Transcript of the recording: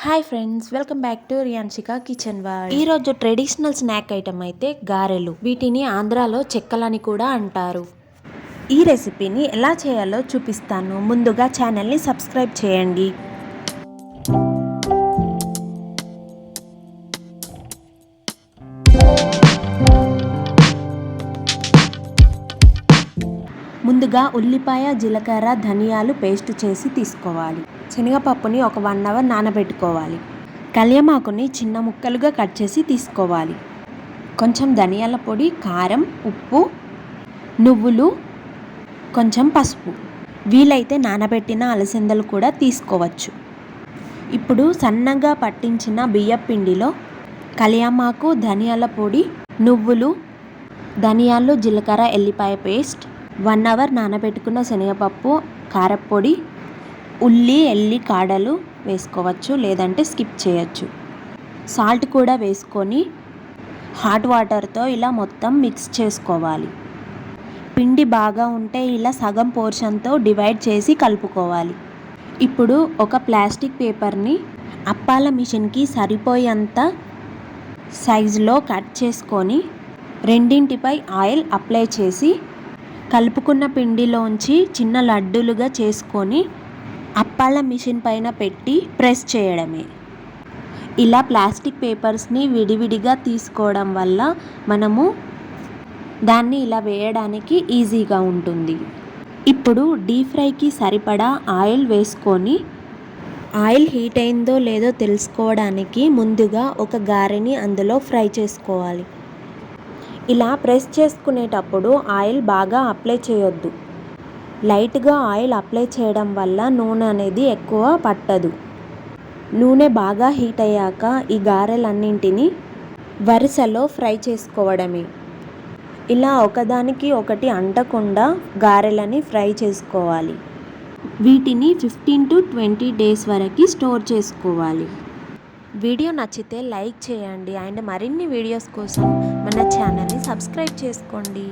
Hi friends welcome back to Riyanshika kitchen war రోజు traditional snack item అయితే గారెలు. వీటిని ఆంధ్రాలో చెక్కలని కూడా అంటారు. ఈ రెసిపీని ఎలా చేయాలో చూపిస్తాను. ముందుగా ఛానల్ని సబ్స్క్రైబ్ చేయండి. ముందుగా ఉల్లిపాయ జీలకర్ర ధనియాలు పేస్ట్ చేసి తీసుకోవాలి. శనగపప్పుని ఒక వన్ అవర్ నానబెట్టుకోవాలి. కళ్యమాకుని చిన్న ముక్కలుగా కట్ చేసి తీసుకోవాలి. కొంచెం ధనియాల పొడి కారం ఉప్పు నువ్వులు కొంచెం పసుపు. వీలైతే నానబెట్టిన అలసందలు కూడా తీసుకోవచ్చు. ఇప్పుడు సన్నగా పట్టించిన బియ్యం పిండిలో కలియమాకు ధనియాల పొడి నువ్వులు ధనియాలు జీలకర్ర ఎల్లిపాయ పేస్ట్ వన్ అవర్ నానబెట్టుకున్న శనగపప్పు కారపొడి ఉల్లి ఎల్లి కాడలు వేసుకోవచ్చు లేదంటే స్కిప్ చేయొచ్చు. సాల్ట్ కూడా వేసుకొని హాట్ వాటర్తో ఇలా మొత్తం మిక్స్ చేసుకోవాలి. పిండి బాగా ఉంటే ఇలా సగం పోర్షన్తో డివైడ్ చేసి కలుపుకోవాలి. ఇప్పుడు ఒక ప్లాస్టిక్ పేపర్ని అప్పాల మిషన్కి సరిపోయేంత సైజులో కట్ చేసుకొని రెండింటిపై ఆయిల్ అప్లై చేసి కలుపుకున్న పిండిలోంచి చిన్న లడ్డూలుగా చేసుకొని అప్పాల మిషన్ పైన పెట్టి ప్రెస్ చేయడమే. ఇలా ప్లాస్టిక్ పేపర్స్ని విడివిడిగా తీసుకోవడం వల్ల మనము దాన్ని ఇలా వేయడానికి ఈజీగా ఉంటుంది. ఇప్పుడు డీప్ ఫ్రైకి సరిపడా ఆయిల్ వేసుకొని ఆయిల్ హీట్ అయిందో లేదో తెలుసుకోవడానికి ముందుగా ఒక గారెని అందులో ఫ్రై చేసుకోవాలి. ఇలా ప్రెస్ చేసుకునేటప్పుడు ఆయిల్ బాగా అప్లై చేయొద్దు. లైట్గా ఆయిల్ అప్లై చేయడం వల్ల నూనె అనేది ఎక్కువ పట్టదు. నూనె బాగా హీట్ అయ్యాక ఈ గారెలన్నింటినీ వరుసలో ఫ్రై చేసుకోవడమే. ఇలా ఒకదానికి ఒకటి అంటకుండా గారెలని ఫ్రై చేసుకోవాలి. వీటిని ఫిఫ్టీన్ టు ట్వంటీ డేస్ వరకు స్టోర్ చేసుకోవాలి. వీడియో నచ్చితే లైక్ చేయండి అండ్ మరిన్ని వీడియోస్ కోసం మన ఛానల్ని సబ్స్క్రైబ్ చేసుకోండి.